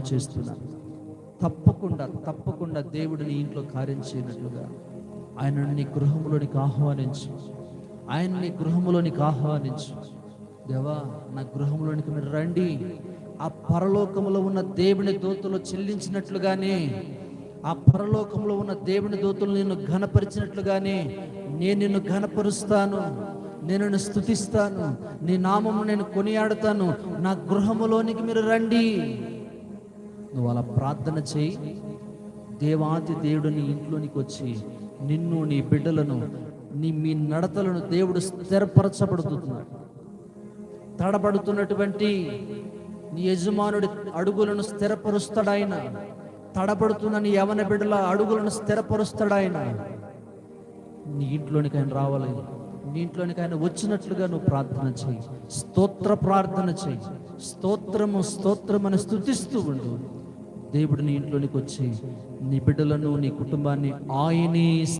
చేస్తున్నాను తప్పకుండా తప్పకుండా దేవుడు నీ ఇంట్లో కార్యం చేయనట్లుగా ఆయనను నీ గృహంలోనికి ఆహ్వానించు. ఆయన నీ గృహంలోనికి ఆహ్వానించు. దేవా నా గృహంలోనికి మీరు రండి. ఆ పరలోకంలో ఉన్న దేవుని దూతలు చెల్లించినట్లుగానే ఆ పరలోకంలో ఉన్న దేవుని దూతలు నిన్ను ఘనపరిచినట్లుగానే నేను నిన్ను ఘనపరుస్తాను. నేను స్థుతిస్తాను నీ నామము నేను కొనియాడుతాను. నా గృహములోనికి మీరు రండి. నువ్వు అలా ప్రార్థన చేయి. దేవాతి దేవుడు నీ ఇంట్లోనికి వచ్చి నిన్ను నీ బిడ్డలను నీ మీ నడతలను దేవుడు స్థిరపరచబడుతున్నాడు తడబడుతున్నటువంటి నీ యజమానుడి అడుగులను స్థిరపరుస్తాడాయన. తడబడుతున్న నీ యవన బిడ్డల అడుగులను స్థిరపరుస్తాడాయన. నీ ఇంట్లోనికి ఆయన రావాలి. నీ ఇంట్లోనికి ఆయన వచ్చినట్లుగా నువ్వు ప్రార్థన చేయి. స్తోత్ర ప్రార్థన చేయి. స్తోత్రము స్తోత్రమని స్థుతిస్తూ ఉండు. దేవుడు నీ ఇంట్లోనికి వచ్చి నీ బిడ్డలను నీ కుటుంబాన్ని ఆయనే